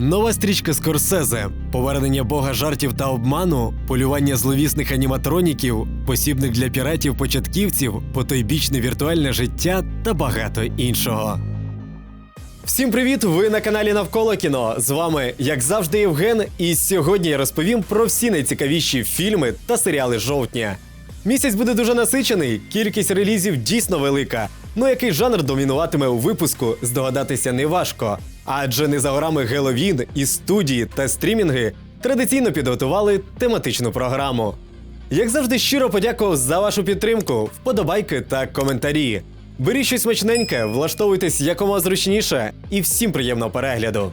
Нова стрічка Скорсезе, повернення бога жартів та обману, полювання зловісних аніматроніків, посібник для піратів-початківців, потойбічне віртуальне життя та багато іншого. Всім привіт! Ви на каналі Навколо кіно. З вами, як завжди, Євген. І сьогодні я розповім про всі найцікавіші фільми та серіали жовтня. Місяць буде дуже насичений, кількість релізів дійсно велика. Ну який жанр домінуватиме у випуску, здогадатися не важко. Адже не за горами Геловін і студії та стрімінги традиційно підготували тематичну програму. Як завжди, щиро подякував за вашу підтримку, вподобайки та коментарі. Беріть щось смачненьке, влаштовуйтесь якомога зручніше і всім приємного перегляду.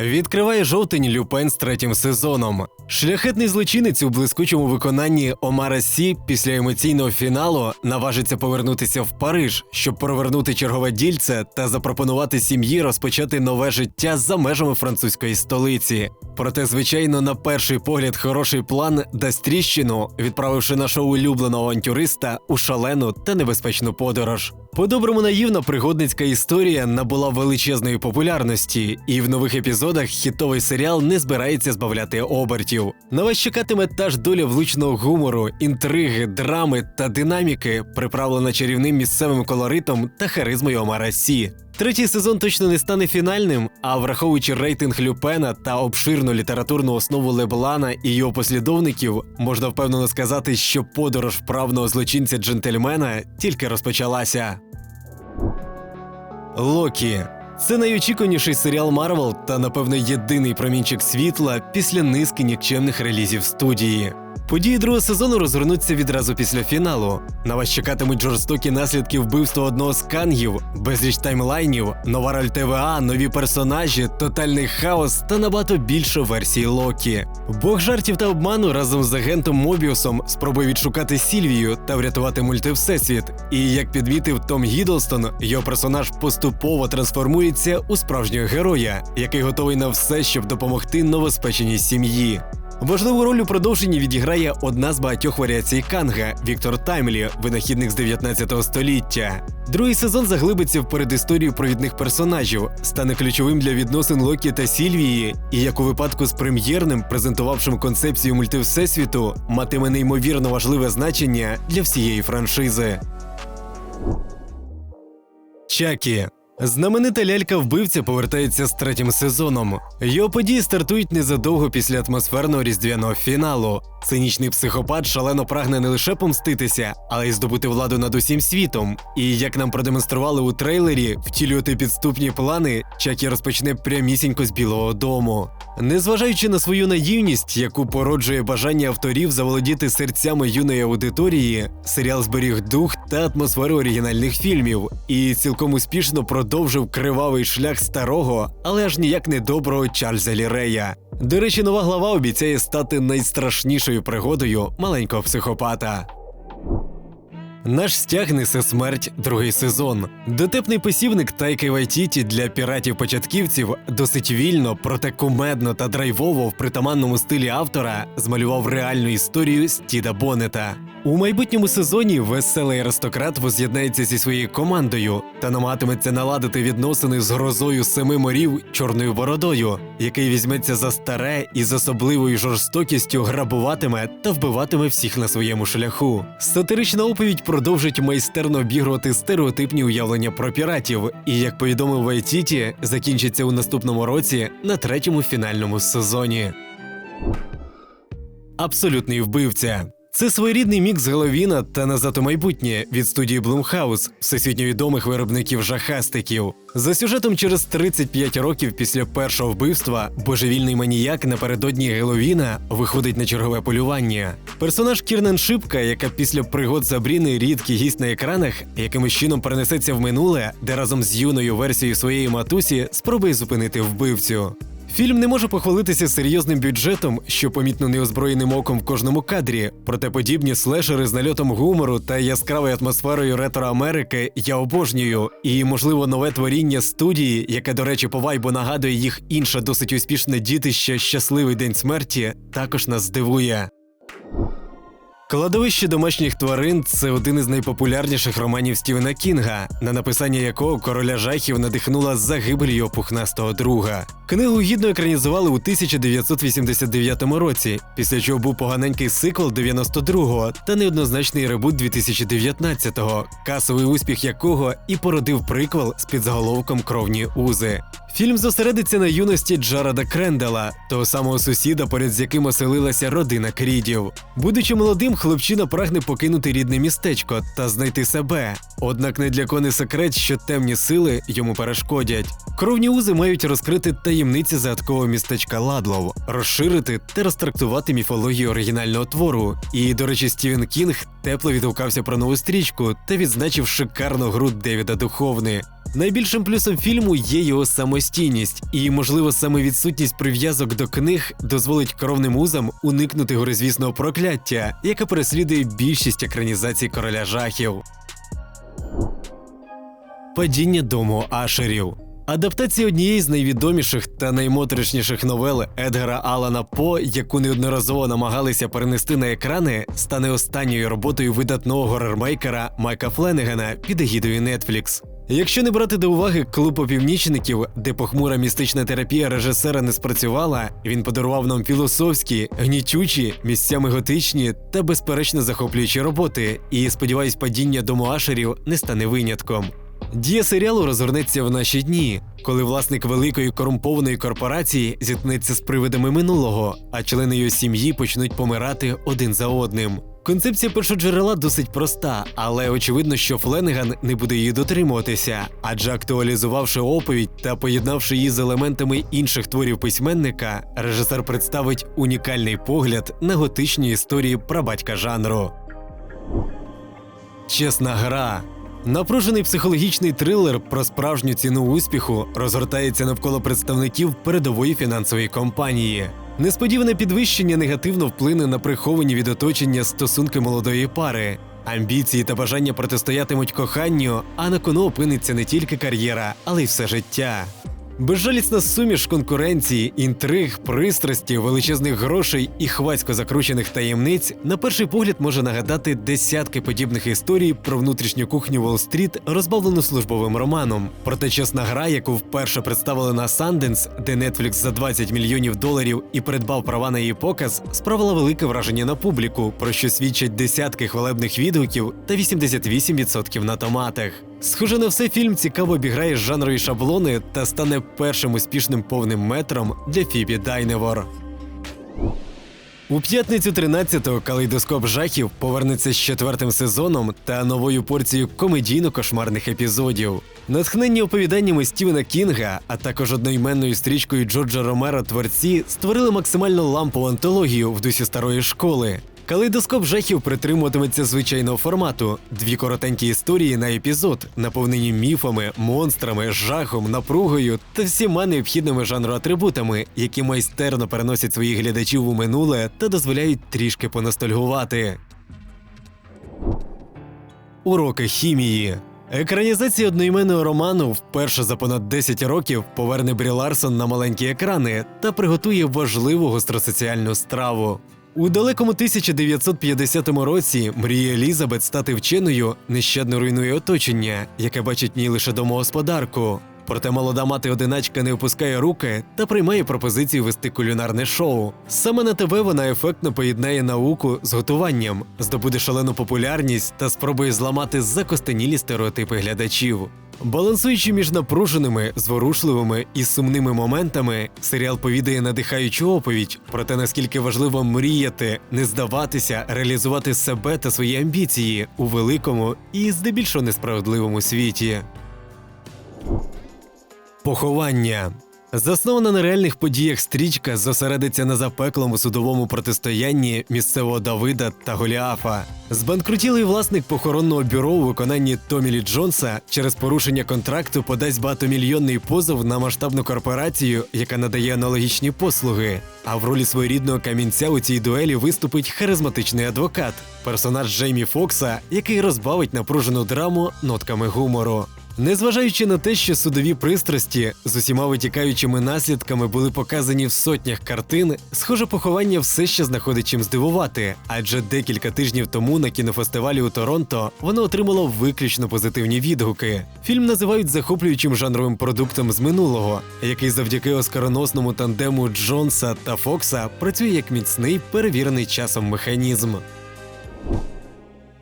Відкриває жовтень Люпен з третім сезоном. Шляхетний злочинець у блискучому виконанні Омара Сі після емоційного фіналу наважиться повернутися в Париж, щоб провернути чергове дільце та запропонувати сім'ї розпочати нове життя за межами французької столиці. Проте, звичайно, на перший погляд, хороший план дасть тріщину, відправивши нашого улюбленого авантюриста у шалену та небезпечну подорож. По-доброму наївна пригодницька історія набула величезної популярності, і в нових епізодах хітовий серіал не збирається збавляти обертів. На вас чекатиме та ж доля влучного гумору, інтриги, драми та динаміки, приправлена чарівним місцевим колоритом та харизмою Омара Сі. Третій сезон точно не стане фінальним, а враховуючи рейтинг Люпена та обширну літературну основу Леблана і його послідовників, можна впевнено сказати, що подорож вправного злочинця джентльмена тільки розпочалася. Локі. Це найочікуваніший серіал Марвел та, напевно, єдиний промінчик світла після низки нікчемних релізів студії. Події другого сезону розгорнуться відразу після фіналу. На вас чекатимуть жорстокі наслідки вбивства одного з кангів, безліч таймлайнів, нова роль ТВА, нові персонажі, тотальний хаос та набагато більше версій Локі. Бог жартів та обману разом з агентом Мобіусом спробує відшукати Сільвію та врятувати мультивсесвіт. І як підмітив Том Гідлстон, його персонаж поступово трансформується у справжнього героя, який готовий на все, щоб допомогти новоспеченій сім'ї. Важливу роль у продовженні відіграє одна з багатьох варіацій Канга Віктор Таймлі, винахідник з 19 століття. Другий сезон заглибиться в передісторію провідних персонажів, стане ключовим для відносин Локі та Сільвії, і як у випадку з прем'єрним, презентувавшим концепцію мультивсесвіту, матиме неймовірно важливе значення для всієї франшизи. Чакі Знаменита лялька-вбивця повертається з третім сезоном. Його події стартують незадовго після атмосферного різдвяного фіналу. Цинічний психопат шалено прагне не лише помститися, але й здобути владу над усім світом. І як нам продемонстрували у трейлері, втілювати підступні плани, Чакі розпочне прямісінько з Білого Дому. Незважаючи на свою наївність, яку породжує бажання авторів заволодіти серцями юної аудиторії, серіал зберіг дух та атмосферу оригінальних фільмів і цілком успішно продовжив кривавий шлях старого, але аж ніяк не доброго Чарльза Лірея. До речі, нова глава обіцяє стати найстрашнішою пригодою маленького психопата. Наш стяг несе смерть другий сезон. Дотепний посібник Тайки Вайтіті для піратів-початківців досить вільно, проте кумедно та драйвово в притаманному стилі автора змалював реальну історію Стіда Бонета. У майбутньому сезоні веселий аристократ воз'єднається зі своєю командою та намагатиметься наладити відносини з грозою семи морів чорною бородою, який візьметься за старе і з особливою жорстокістю грабуватиме та вбиватиме всіх на своєму шляху. Сатирична оповідь продовжить майстерно обігрувати стереотипні уявлення про піратів, і як повідомив Вайтіті, закінчиться у наступному році на третьому фінальному сезоні. Абсолютний вбивця. Це своєрідний мікс Головіна та назад у майбутнє від студії Блумхаус, всесвітньо відомих виробників жахастиків. За сюжетом через 35 років після першого вбивства божевільний маніяк напередодні Геловіна виходить на чергове полювання. Персонаж Кірнен Шипка, яка після пригод Сабріни рідкий гість на екранах, якимось чином перенесеться в минуле, де разом з юною версією своєї матусі спробує зупинити вбивцю. Фільм не може похвалитися серйозним бюджетом, що помітно неозброєним оком в кожному кадрі. Проте подібні слешери з нальотом гумору та яскравою атмосферою ретро Америки я обожнюю. І, можливо, нове творіння студії, яке, до речі, по вайбу нагадує їх інше досить успішне дітище Щасливий день смерті, також нас здивує. Кладовище домашніх тварин це один із найпопулярніших романів Стівена Кінга, на написання якого короля жахів надихнула загибель його пухнастого друга. Книгу гідно екранізували у 1989 році, після чого був поганенький сиквел 92-го та неоднозначний ребут 2019-го, касовий успіх якого і породив приквел з підзаголовком Кровні узи. Фільм зосередиться на юності Джареда Крендела, того самого сусіда, поряд з яким оселилася родина Крідів. Будучи молодим, хлопчина прагне покинути рідне містечко та знайти себе. Однак не для кого не секрет, що темні сили йому перешкодять. Кровні узи мають розкрити таємниці загадкового містечка Ладлов, розширити та розтрактувати міфологію оригінального твору. І, до речі, Стівен Кінг тепло відгукався про нову стрічку та відзначив шикарну гру Девіда Духовни. Найбільшим плюсом фільму є його самостійність, і, можливо, саме відсутність прив'язок до книг дозволить коровним узам уникнути горизвісного прокляття, яке переслідує більшість екранізацій короля жахів. Падіння дому Ашерів. Адаптація однієї з найвідоміших та наймотричніших новел Едгара Алана По, яку неодноразово намагалися перенести на екрани, стане останньою роботою видатного горермейкера Майка Фленегана під егідою Netflix. Якщо не брати до уваги клуб опівнічників, де похмура містична терапія режисера не спрацювала, він подарував нам філософські, гнітючі, місцями готичні та безперечно захоплюючі роботи. І сподіваюсь, падіння дому Ашерів не стане винятком. Дія серіалу розгорнеться в наші дні, коли власник великої корумпованої корпорації зіткнеться з привидами минулого, а члени його сім'ї почнуть помирати один за одним. Концепція першоджерела досить проста, але очевидно, що Фленеган не буде її дотримуватися, адже актуалізувавши оповідь та поєднавши її з елементами інших творів письменника, режисер представить унікальний погляд на готичні історії прабатька жанру. Чесна гра. Напружений психологічний трилер про справжню ціну успіху розгортається навколо представників передової фінансової компанії. Несподіване підвищення негативно вплине на приховані від оточення стосунки молодої пари. Амбіції та бажання протистоятимуть коханню, а на кону опиниться не тільки кар'єра, але й все життя. Безжалісна суміш конкуренції, інтриг, пристрасті, величезних грошей і хвацько закручених таємниць на перший погляд може нагадати десятки подібних історій про внутрішню кухню Уолл-стріт, розбавлену службовим романом. Проте чесна гра, яку вперше представили на Санденс, де Netflix за 20 мільйонів доларів і придбав права на її показ, справила велике враження на публіку, про що свідчать десятки хвалебних відгуків та 88% на томатах. Схоже на все, фільм цікаво обіграє жанрові шаблони та стане першим успішним повним метром для Фібі Дайневор. У п'ятницю 13-го калейдоскоп жахів повернеться з четвертим сезоном та новою порцією комедійно-кошмарних епізодів. Натхненні оповіданнями Стівена Кінга, а також одноіменною стрічкою Джорджа Ромеро творці створили максимально лампову антологію в дусі старої школи. Калейдоскоп жахів притримуватиметься звичайного формату: дві коротенькі історії на епізод, наповнені міфами, монстрами, жахом, напругою та всіма необхідними жанру атрибутами, які майстерно переносять своїх глядачів у минуле та дозволяють трішки поностальгувати. Уроки хімії. Екранізація одноіменного роману вперше за понад 10 років поверне Брі Ларсон на маленькі екрани та приготує важливу гостросоціальну страву. У далекому 1950 році мрія Елізабет стати вченою нещадно руйнує оточення, яке бачить ній лише домогосподарку. Проте молода мати одиначка не опускає руки та приймає пропозицію вести кулінарне шоу. Саме на ТВ вона ефектно поєднає науку з готуванням, здобуде шалену популярність та спробує зламати закостенілі стереотипи глядачів. Балансуючи між напруженими, зворушливими і сумними моментами, серіал повідає надихаючу оповідь про те, наскільки важливо мріяти, не здаватися, реалізувати себе та свої амбіції у великому і здебільшого несправедливому світі. Поховання. Заснована на реальних подіях стрічка зосередиться на запеклому судовому протистоянні місцевого Давида та Голіафа. Збанкрутілий власник похоронного бюро у виконанні Томі Лі Джонса через порушення контракту подасть багатомільйонний позов на масштабну корпорацію, яка надає аналогічні послуги. А в ролі своєрідного камінця у цій дуелі виступить харизматичний адвокат, персонаж Джеймі Фокса, який розбавить напружену драму нотками гумору. Незважаючи на те, що судові пристрасті з усіма витікаючими наслідками були показані в сотнях картин, схоже, поховання все ще знаходить чим здивувати, адже декілька тижнів тому на кінофестивалі у Торонто воно отримало виключно позитивні відгуки. Фільм називають захоплюючим жанровим продуктом з минулого, який завдяки оскароносному тандему Джонса та Фокса працює як міцний перевірений часом механізм.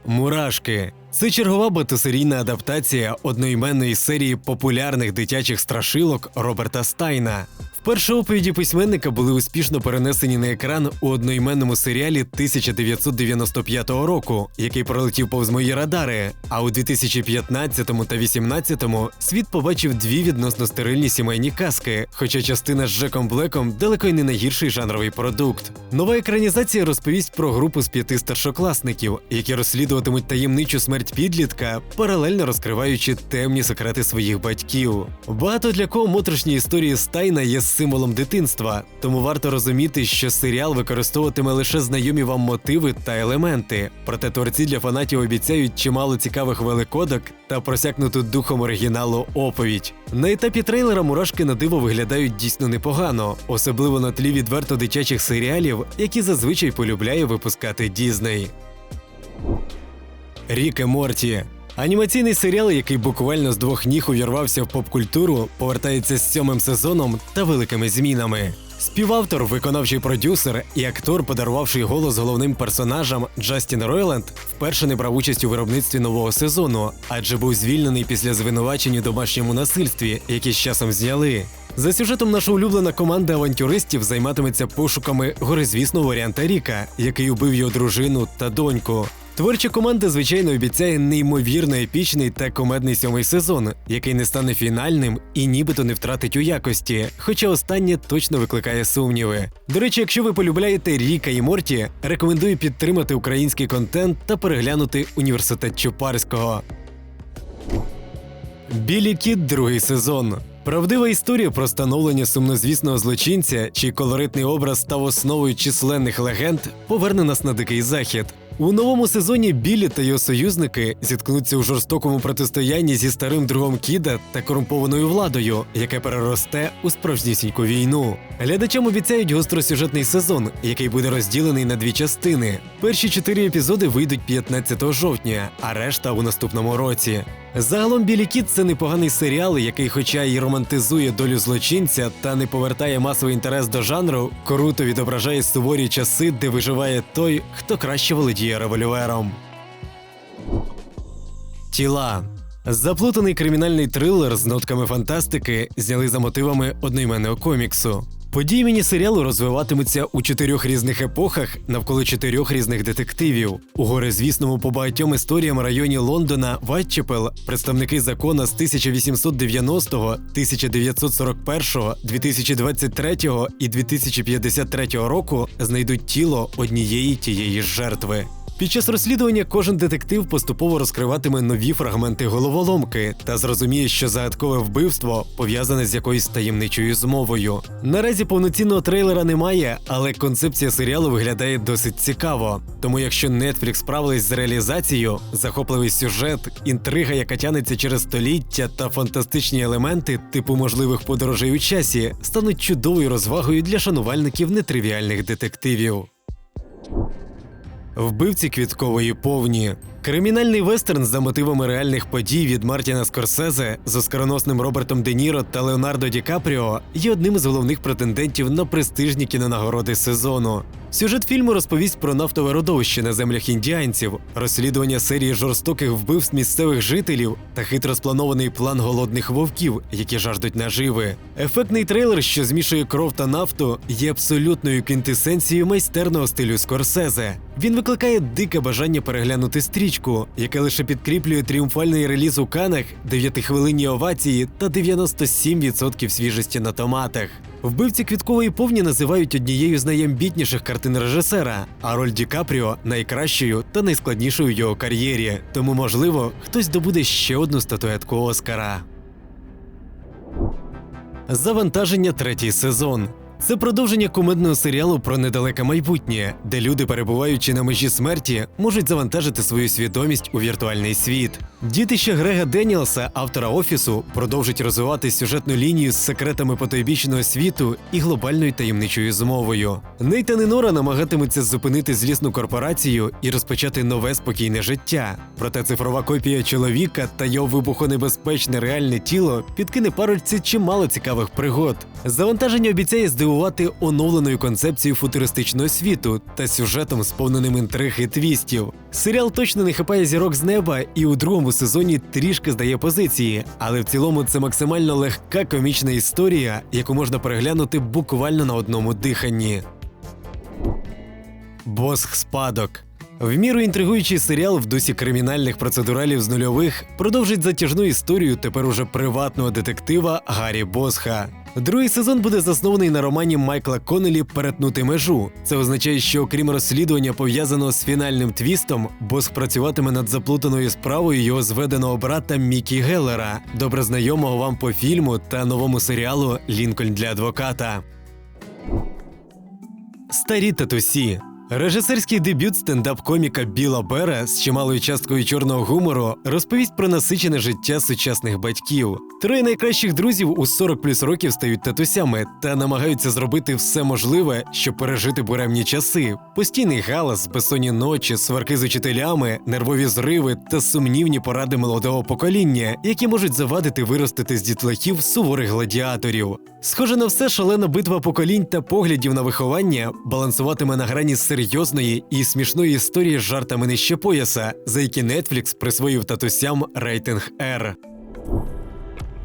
Мурашки це чергова батосерійна адаптація одноіменної серії популярних дитячих страшилок Роберта Стайна. Вперше оповіді письменника були успішно перенесені на екран у одноіменному серіалі 1995 року, який пролетів повз мої радари. А у 2015 та 2018 світ побачив дві відносно стерильні сімейні казки, хоча частина з Джеком Блеком далеко й не найгірший жанровий продукт. Нова екранізація розповість про групу з п'яти старшокласників, які розслідуватимуть таємничу смерть підлітка, паралельно розкриваючи темні секрети своїх батьків. Багато для кого моторошні історії Стайна є символом дитинства, тому варто розуміти, що серіал використовуватиме лише знайомі вам мотиви та елементи. Проте творці для фанатів обіцяють чимало цікавих великодок та просякнуту духом оригіналу оповідь. На етапі трейлера мурашки на диво виглядають дійсно непогано, особливо на тлі відверто дитячих серіалів, які зазвичай полюбляє випускати Дізней. Рік і Морті. Анімаційний серіал, який буквально з двох ніг увірвався в поп-культуру, повертається з сьомим сезоном та великими змінами. Співавтор, виконавчий продюсер і актор, подарувавший голос головним персонажам Джастін Ройленд, вперше не брав участь у виробництві нового сезону, адже був звільнений після звинувачень у домашньому насильстві, які з часом зняли. За сюжетом наша улюблена команда авантюристів займатиметься пошуками горизвісного варіанта Ріка, який убив його дружину та доньку. Творча команда, звичайно, обіцяє неймовірно епічний та комедний сьомий сезон, який не стане фінальним і нібито не втратить у якості, хоча останнє точно викликає сумніви. До речі, якщо ви полюбляєте Ріка і Морті, рекомендую підтримати український контент та переглянути університет Чупарського. Білі кіт другий сезон. Правдива історія про становлення сумнозвісного злочинця, чий колоритний образ став основою численних легенд, поверне нас на дикий захід. У новому сезоні Біллі та його союзники зіткнуться у жорстокому протистоянні зі старим другом Кіда та корумпованою владою, яке переросте у справжнісіньку війну. Глядачам обіцяють гостросюжетний сезон, який буде розділений на дві частини. Перші чотири епізоди вийдуть 15 жовтня, а решта у наступному році. Загалом Білі Кіт це непоганий серіал, який, хоча й романтизує долю злочинця та не повертає масовий інтерес до жанру, круто відображає суворі часи, де виживає той, хто краще володіє револьвером. Тіла заплутаний кримінальний трилер з нотками фантастики зняли за мотивами одноіменного коміксу. Події міні-серіалу розвиватимуться у чотирьох різних епохах навколо чотирьох різних детективів. У горизвісному по багатьом історіям районі Лондона Вайтчепел представники закона з 1890, 1941, 2023 і 2053 року знайдуть тіло однієї тієї ж жертви. Під час розслідування кожен детектив поступово розкриватиме нові фрагменти головоломки та зрозуміє, що загадкове вбивство пов'язане з якоюсь таємничою змовою. Наразі повноцінного трейлера немає, але концепція серіалу виглядає досить цікаво. Тому, якщо Netflix справились з реалізацією, захопливий сюжет, інтрига, яка тянеться через століття та фантастичні елементи, типу можливих подорожей у часі, стануть чудовою розвагою для шанувальників нетривіальних детективів. Вбивці квіткової повні. Кримінальний вестерн за мотивами реальних подій від Мартіна Скорсезе з оскароносним Робертом Де Ніро та Леонардо Ді Капріо є одним із головних претендентів на престижні кінонагороди сезону. Сюжет фільму розповість про нафтове родовище на землях індіанців, розслідування серії жорстоких вбивств місцевих жителів та хитро спланований план голодних вовків, які жаждуть наживи. Ефектний трейлер, що змішує кров та нафту, є абсолютною квінтесенцією майстерного стилю Скорсезе. Він викликає дике бажання переглянути стрічку, яке лише підкріплює тріумфальний реліз у канах, дев'ятихвилинні овації та 97% свіжості на томатах. Вбивці квіткової повні називають однією з найамбітніших картин режисера, а роль Ді Капріо найкращою та найскладнішою в його кар'єрі. Тому, можливо, хтось добуде ще одну статуетку Оскара. Завантаження третій сезон. Це продовження кумедного серіалу про недалеке майбутнє, де люди, перебуваючи на межі смерті, можуть завантажити свою свідомість у віртуальний світ. Дітище Грега Деніелса, автора офісу, продовжить розвивати сюжетну лінію з секретами потойбічного світу і глобальною таємничою змовою. Нейтан і Нора намагатимуться зупинити злісну корпорацію і розпочати нове спокійне життя. Проте цифрова копія чоловіка та його вибухонебезпечне реальне тіло підкине парочці чимало цікавих пригод. Завантаження обіцяє здивувати оновленою концепцією футуристичного світу та сюжетом, сповненим інтриг і твістів. Серіал точно не хапає зірок з неба і у другому сезоні трішки здає позиції, але в цілому це максимально легка комічна історія, яку можна переглянути буквально на одному диханні. Босх спадок. В міру інтригуючий серіал в дусі кримінальних процедуралів з нульових продовжить затяжну історію тепер уже приватного детектива Гаррі Босха. Другий сезон буде заснований на романі Майкла Коннелі Перетнути межу. Це означає, що окрім розслідування пов'язаного з фінальним твістом, Босх працюватиме над заплутаною справою його зведеного брата Мікі Геллера, добре знайомого вам по фільму та новому серіалу Лінкольн для адвоката. Старі татусі. Режисерський дебют стендап-коміка Біла Бера з чималою часткою чорного гумору розповість про насичене життя сучасних батьків. Троє найкращих друзів у 40 плюс років стають татусями та намагаються зробити все можливе, щоб пережити буремні часи. Постійний галас, безсонні ночі, сварки з учителями, нервові зриви та сумнівні поради молодого покоління, які можуть завадити виростити з дітлахів суворих гладіаторів. Схоже на все, шалена битва поколінь та поглядів на виховання балансуватиме на грані серйозної і смішної історії з жартами нижче пояса, за які Netflix присвоїв татусям рейтинг R.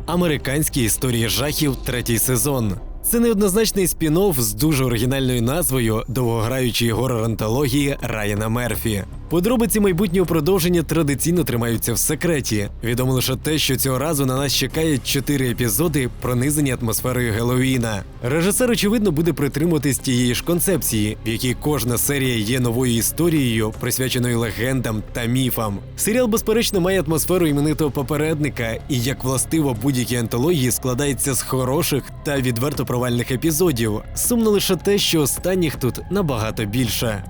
Американські історії жахів третій сезон. Це неоднозначний спін-офф з дуже оригінальною назвою довгограючої горор-антології Райана Мерфі. Подробиці майбутнього продовження традиційно тримаються в секреті. Відомо лише те, що цього разу на нас чекає чотири епізоди, пронизані атмосферою Геловіна. Режисер, очевидно, буде притримуватись тієї ж концепції, в якій кожна серія є новою історією, присвяченою легендам та міфам. Серіал, безперечно, має атмосферу іменитого попередника, і як властиво будь-якій антології складається з хороших та відверто провальних епізодів. Сумно лише те, що останніх тут набагато більше.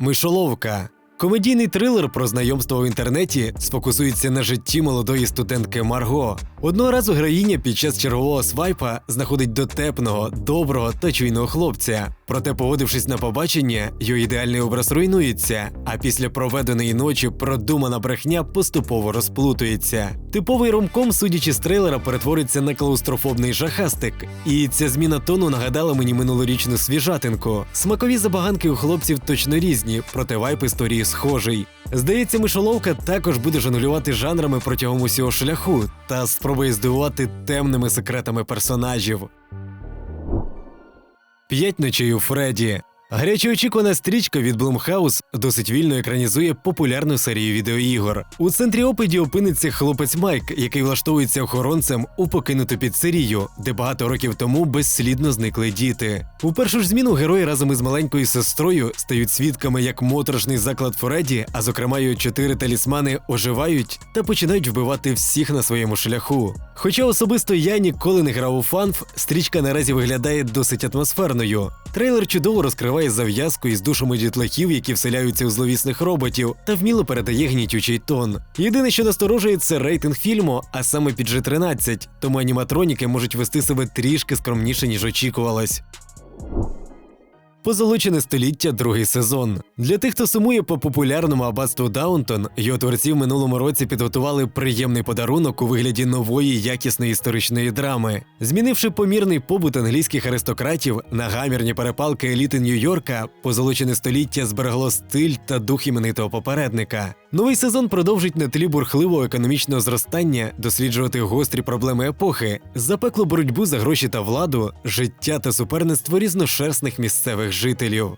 Мишоловка. Комедійний трилер про знайомство в інтернеті сфокусується на житті молодої студентки Марго. Одного разу героїня під час чергового свайпа знаходить дотепного, доброго та чуйного хлопця. Проте, погодившись на побачення, його ідеальний образ руйнується, а після проведеної ночі продумана брехня поступово розплутується. Типовий ромком, судячи з трейлера, перетвориться на клаустрофобний жахастик. І ця зміна тону нагадала мені минулорічну свіжатинку. Смакові забаганки у хлопців точно різні, проте вайп історії схожий. Здається, мишоловка також буде жанулювати жанрами протягом усього шляху та спробує здивувати темними секретами персонажів. П'ять ночей у Фредді. Гаряче очікувана стрічка від Blumhouse досить вільно екранізує популярну серію відеоігор. У центрі опиді опиниться хлопець Майк, який влаштовується охоронцем у покинуту піцерію, де багато років тому безслідно зникли діти. У першу ж зміну герої разом із маленькою сестрою стають свідками, як моторошний заклад Фредді, а зокрема його чотири талісмани оживають та починають вбивати всіх на своєму шляху. Хоча особисто я ніколи не грав у фанф, стрічка наразі виглядає досить атмосферною. Трейлер чудово розкриває зав'язку із душами дітлахів, які вселяються у зловісних роботів, та вміло передає гнітючий тон. Єдине, що насторожує, це рейтинг фільму, а саме PG 13 тому аніматроніки можуть вести себе трішки скромніше, ніж очікувалось. Позолочене століття, другий сезон. Для тих, хто сумує по популярному аббатству Даунтон, його творці в минулому році підготували приємний подарунок у вигляді нової якісної історичної драми, змінивши помірний побут англійських аристократів на гамірні перепалки еліти Нью-Йорка, позолочене століття зберегло стиль та дух іменитого попередника. Новий сезон продовжить на тлі бурхливого економічного зростання досліджувати гострі проблеми епохи, запеклу боротьбу за гроші та владу, життя та суперництво різношерстних місцевих жителів.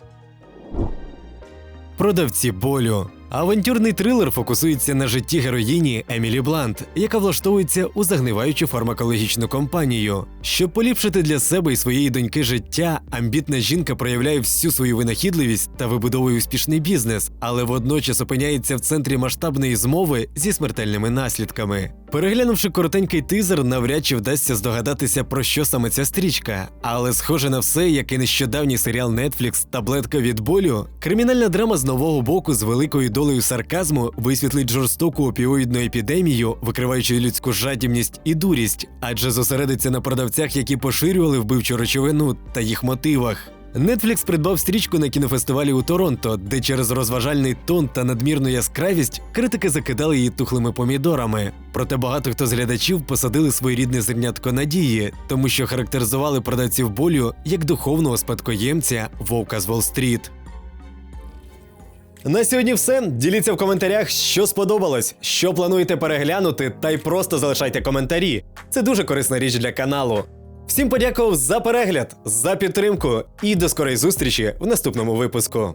Продавці болю. Авантюрний трилер фокусується на житті героїні Емілі Блант, яка влаштовується у загниваючу фармакологічну компанію. Щоб поліпшити для себе і своєї доньки життя, амбітна жінка проявляє всю свою винахідливість та вибудовує успішний бізнес, але водночас опиняється в центрі масштабної змови зі смертельними наслідками. Переглянувши коротенький тизер, навряд чи вдасться здогадатися про що саме ця стрічка. Але схоже на все, як і нещодавній серіал Netflix «Таблетка від болю, кримінальна драма з нового боку з великою долею сарказму висвітлить жорстоку опіоїдну епідемію, викриваючи людську жадібність і дурість, адже зосередиться на продавцях, які поширювали вбивчу речовину та їх мотивах. Netflix придбав стрічку на кінофестивалі у Торонто, де через розважальний тон та надмірну яскравість критики закидали її тухлими помідорами. Проте багато хто з глядачів посадили своєрідне зернятко надії, тому що характеризували продавців болю як духовного спадкоємця Вовка з Волл-стріт. На сьогодні все. Діліться в коментарях, що сподобалось, що плануєте переглянути, та й просто залишайте коментарі. Це дуже корисна річ для каналу. Всім подякував за перегляд, за підтримку і до скорої зустрічі в наступному випуску.